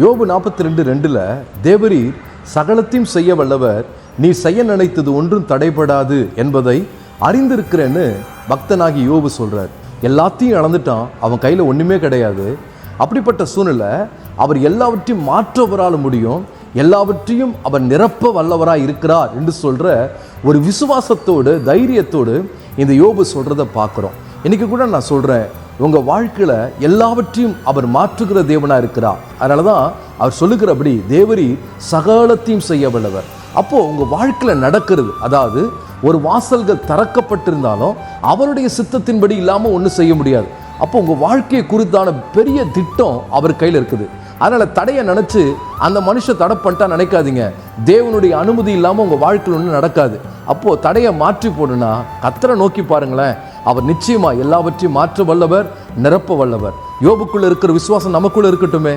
யோபு நாற்பத்தி ரெண்டு ரெண்டில் தேவரீர் சகலத்தையும் செய்ய வல்லவர் நீ செய்ய நினைத்தது ஒன்றும் தடைபடாது என்பதை அறிந்திருக்கிறேன்னு பக்தனாகி யோபு சொல்கிறார் எல்லாத்தையும் இழந்துட்டான் அவன் கையில் ஒன்றுமே கிடையாது. அப்படிப்பட்ட சூழ்நிலை அவர் எல்லாவற்றையும் மாற்றவரால் முடியும் எல்லாவற்றையும் அவர் நிரப்ப வல்லவராக இருக்கிறார் என்று சொல்கிற ஒரு விசுவாசத்தோடு தைரியத்தோடு இந்த யோபு சொல்கிறத பார்க்குறோம். இன்னைக்கு கூட நான் சொல்கிறேன் உங்கள் வாழ்க்கையில் எல்லாவற்றையும் அவர் மாற்றுகிற தேவனா இருக்கிறார். அதனால தான் அவர் சொல்லுகிறபடி தேவரி சகலத்தையும் செய்ய வல்லவர். அப்போது உங்கள் வாழ்க்கையில் நடக்கிறது அதாவது ஒரு வாசல்கள் திறக்கப்பட்டிருந்தாலும் அவருடைய சித்தத்தின்படி இல்லாமல் ஒன்றும் செய்ய முடியாது. அப்போ உங்கள் வாழ்க்கையை குறித்தான பெரிய திட்டம் அவர் கையில் இருக்குது. அதனால் தடையை நினச்சி அந்த மனுஷன் தடை பண்ணிட்டா நினைக்காதீங்க. தேவனுடைய அனுமதி இல்லாமல் உங்கள் வாழ்க்கையில் ஒன்றும் நடக்காது. அப்போது தடையை மாற்றி போடுனா கத்தரை நோக்கி பாருங்களேன். அவர் நிச்சயமா எல்லாவற்றையும் மாற்ற வல்லவர் நிரப்ப வல்லவர் யோபுக்குள்ளே இருக்கிற விசுவாசம் நமக்குள்ள இருக்கட்டுமே.